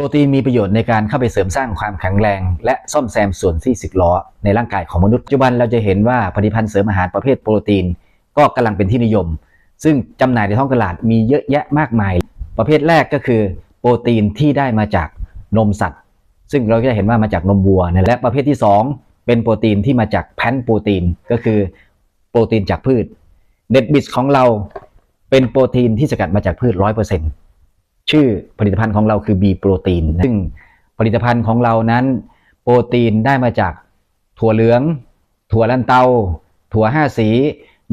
โปรตีนมีประโยชน์ในการเข้าไปเสริมสร้างความแข็งแรง และซ่อมแซมส่วนที่สึกล้อในร่างกายของมนุษย์ปัจจุบันเราจะเห็นว่าผลิตภัณฑ์เสริมอาหารประเภทโปรตีน ก็กำลังเป็นที่นิยม ซึ่งจำหน่ายในท้องตลาดมีเยอะแยะมากมาย ประเภทแรกก็คือ โปรตีนที่ได้มาจากนมสัตว์ ซึ่งเราจะเห็นว่ามาจากนมวัวนะและประเภทที่ 2 เป็นโปรตีนที่มาจากแพนโปรตีน ก็คือโปรตีนจากพืชเด็ดบิสของเราเป็นโปรตีนที่สกัดมาจากพืชร้อยเปอร์เซ็นต์ ชื่อผลิตภัณฑ์ของเราคือ B โปรตีนซึ่งผลิตภัณฑ์ของเรานั้น โปรตีนได้มาจากถั่วเหลือง ถั่วลันเตา ถั่วห้าสี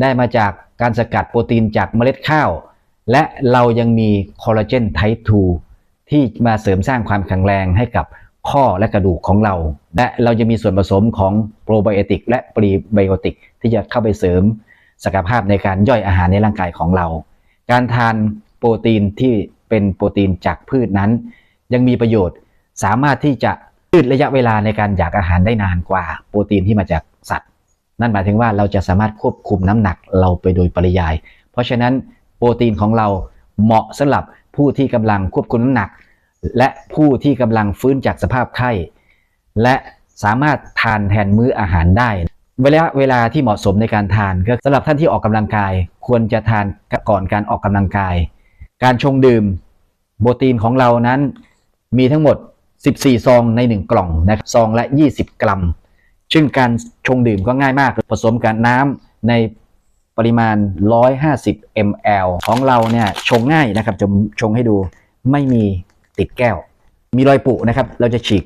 ได้มาจากการสกัดโปรตีนจากเมล็ดข้าว และเรายังมีคอลลาเจนไทป์ 2 ที่มาเสริมสร้างความแข็งแรงให้กับข้อและกระดูกของเรา และเราจะมีส่วนผสมของโปรไบโอติกและปรีไบโอติกที่จะเข้าไปเสริมศักยภาพในการย่อยอาหารในร่างกายของเรา การทานโปรตีนที่ เป็นโปรตีนจากพืชนั้น ยังมีประโยชน์สามารถที่จะยืดระยะเวลาในการอยากอาหารได้นานกว่าโปรตีนที่มาจากสัตว์ นั่นหมายถึงว่าเราจะสามารถควบคุมน้ำหนักเราไปโดยปริยาย เพราะฉะนั้นโปรตีนของเราเหมาะสำหรับผู้ที่กำลังควบคุมน้ำหนัก และผู้ที่กำลังฟื้นจากสภาพไข้ และสามารถทานแทนมื้ออาหารได้เวลาเวลาที่เหมาะสมในการทานก็สำหรับท่านที่ออกกำลังกาย ควรจะทานก่อนการออกกำลังกาย การชงดื่มโปรตีนของเรานั้นมีทั้งหมด 14 ซองใน 1 กล่องนะครับซองละ 20 กรัม ซึ่งการชงดื่มก็ง่ายมาก ผสมกับน้ำในปริมาณ 150 ml ของเราเนี่ยชงง่ายนะครับจะชงให้ดูไม่มีติดแก้ว มีรอยปุนะครับ เราจะฉีก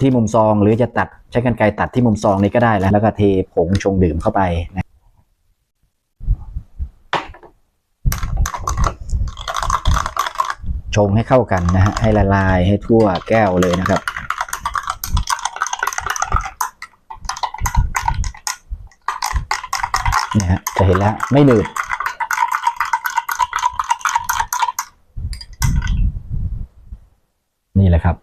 ที่มุมซองหรือจะตัดใช้กรรไกรตัดที่มุมซองนี้ก็ได้แล้ว แล้วก็เทผงชงดื่มเข้าไปนะ ชงให้เข้ากันนะฮะให้ละลายให้ทั่วแก้วเลยนะครับ เนี่ยฮะจะเห็นแล้วไม่หนืดนี่แหละครับ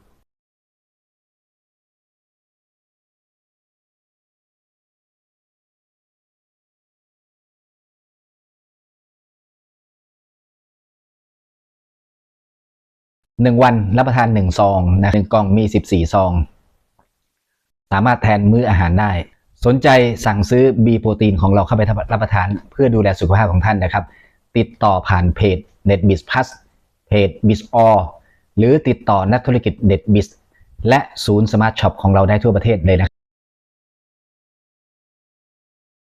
หนึ่งวันรับประทานหนึ่งซองนะหนึ่งกล่องมีสิบสี่ซอง สามารถแทนมื้ออาหารได้ สนใจสั่งซื้อบีโปรตีนของเราเข้าไปรับประทาน เพื่อดูแลสุขภาพของท่านนะครับ ติดต่อผ่านเพจ NetBiz Plus เพจ Biz All หรือติดต่อนักธุรกิจ NetBiz และศูนย์สมาร์ทช็อปของเราได้ทั่วประเทศเลยนะครับ